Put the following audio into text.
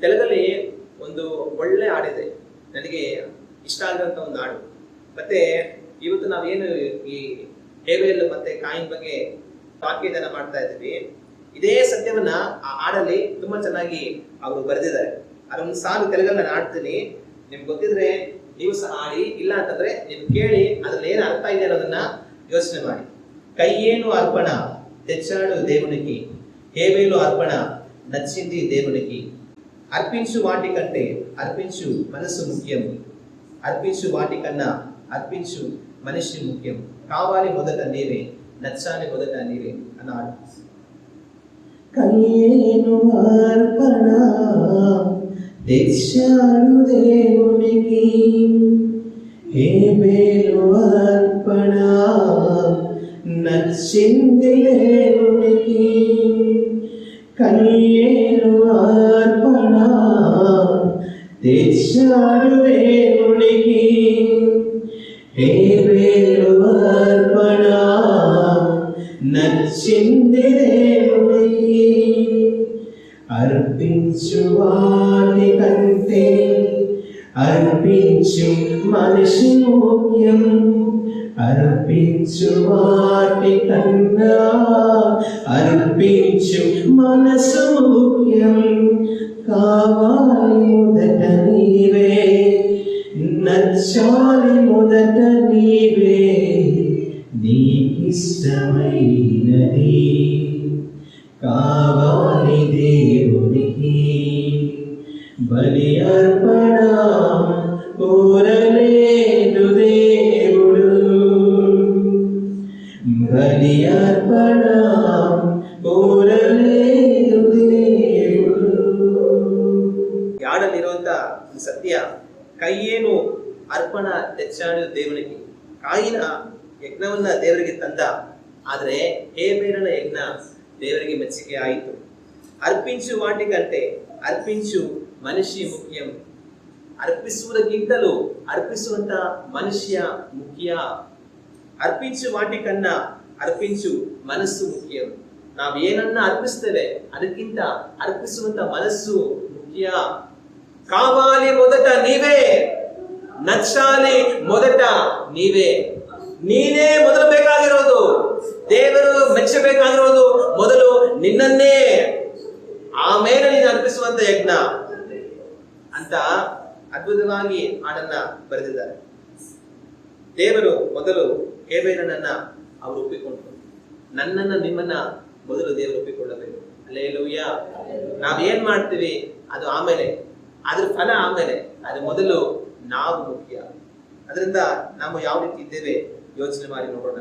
ತೆಲುಗಲ್ಲಿ ಒಂದು ಒಳ್ಳೆ ಹಾಡಿದೆ ನನಗೆ ಇಷ್ಟ ಆಗಿರೋಂಥ ಒಂದು ಹಾಡು ಮತ್ತೆ ಇವತ್ತು ನಾವೇನು ಈ ಹೇವೇಲ್ ಮತ್ತೆ ಕಾಯಿನ್ ಬಗ್ಗೆ ವಾಕ್ಯದಾನ ಮಾಡ್ತಾ ಇದ್ದೀವಿ ಇದೇ ಸತ್ಯವನ್ನ ಆ ಹಾಡಲ್ಲಿ ತುಂಬಾ ಚೆನ್ನಾಗಿ ಅವರು ಬರೆದಿದ್ದಾರೆ ಅದೊಂದು ಸಾಲು ತೆಲುಗಲ್ಲಿ ನಾನು ಹಾಡ್ತೀನಿ ನಿಮ್ಗೆ ಗೊತ್ತಿದ್ರೆ ನೀವು ಸಹ ಹಾಡಿ ಇಲ್ಲ ಅಂತಂದ್ರೆ ನೀವು ಕೇಳಿ ಅದ್ರಲ್ಲಿ ಏನು ಅರ್ಥ ಇದೆ ಅನ್ನೋದನ್ನ ಯೋಚನೆ ಮಾಡಿ కయ్యేను అర్పణ తెచ్చాడు దేవునికి హేవేలు అర్పణ నచ్చింది దేవునికి అర్పించు వాటి కంటే అర్పించు మనసు ముఖ్యం. అర్పించు వాటి కన్నా అర్పించు మనిషి ముఖ్యం. కావాలి మొదట నీవే నచ్చాలి మొదట నీవే అన్నాడు కన్యేను అర్పణ తెచ్చాడు దేవునికి. హేబేలు అర్పణ నచ్చింది దేవునికి. కన్యేను യേശുവാടുവേ ഒളികി ഏർപ്പണ നച്ചിന്തിരേ ഒളികി അർപ്പിച്ചുവാടി കണ്ടേ അർപ്പിച്ചും മനുഷ്യൻ മൂല്യം అర్పించు వాటి కన్నా అర్పించు మనసు ముఖ్యం. కావాలి మొదట నీవే నచ్చాలి మొదట నీవే. నీకిష్టమైనది కావాలి దేవునికి. బలి అర్పణ కోరలే. బలి అర్పణ కోరలేదు దేవుడు ಈ ಹಾಡಲ್ಲಿರುವಂತ ಒಂದು ಸತ್ಯ ಕೈಯೇನು ಅರ್ಪಣ ತೆಚ್ಚಾಡು ದೇವನಿಗೆ ಕಾಯಿನ ಯಜ್ಞವನ್ನ ದೇವರಿಗೆ ತಂದ ಆದ್ರೆ ಹೇಬೇರನ ಯಜ್ಞ ದೇವರಿಗೆ ಮೆಚ್ಚುಗೆ ಆಯಿತು ಅರ್ಪಿಂಚು ವಾಟಿಗಂಟೆ ಅರ್ಪಿಂಚು ಮನುಷ್ಯ ಮುಖ್ಯಂ ಅರ್ಪಿಸುವುದಕ್ಕಿಂತಲೂ ಅರ್ಪಿಸುವಂತ ಮನುಷ್ಯ ಮುಖ್ಯ ಅರ್ಪಿಂಚು ವಾಟಿಕನ್ನ ಅರ್ಪಿಂಚು ಮನಸ್ಸು ಮುಖ್ಯ. ನಾವು ಏನನ್ನ ಅರ್ಪಿಸ್ತೇವೆ, ಅದಕ್ಕಿಂತ ಅರ್ಪಿಸುವಂತ ಮನಸ್ಸು ಮುಖ್ಯ. ಕಾವಾಲಿ ಮೊದಟ ನೀವೇ ನಚ್ಚಾಲಿ ಮೊದಟ ನೀವೇ. ನೀನೇ ಮೊದಲು ಬೇಕಾಗಿರೋದು, ದೇವರು ಮೆಚ್ಚಬೇಕಾಗಿರೋದು ಮೊದಲು ನಿನ್ನನ್ನೇ. ಆಮೇಲೆ ನೀನು ಅರ್ಪಿಸುವಂತ ಯಜ್ಞ. ಅಂತ ಅದ್ಭುತವಾಗಿ ಹಾಡನ್ನ ಬರೆದಿದ್ದಾರೆ. ದೇವರು ಮೊದಲು ಹೇಬೇರನನ್ನ ಅವರು ಒಪ್ಪಿಕೊಂಡ್ರು. ನನ್ನನ್ನ ನಿಮ್ಮನ್ನ ಮೊದಲು ದೇವರು ಒಪ್ಪಿಕೊಳ್ಳಬೇಕು. ಅಲ್ಲೇಲೂಯ್ಯ ನಾವೇನ್ ಮಾಡ್ತೀವಿ, ಅದು ಆಮೇಲೆ. ಅದ್ರ ಫಲ ಆಮೇಲೆ. ಅದು ಮೊದಲು ನಾವು ಮುಖ್ಯ. ಅದರಿಂದ ನಾವು ಯಾವ ರೀತಿ ಇದ್ದೇವೆ ಯೋಚನೆ ಮಾಡಿ ನೋಡೋಣ.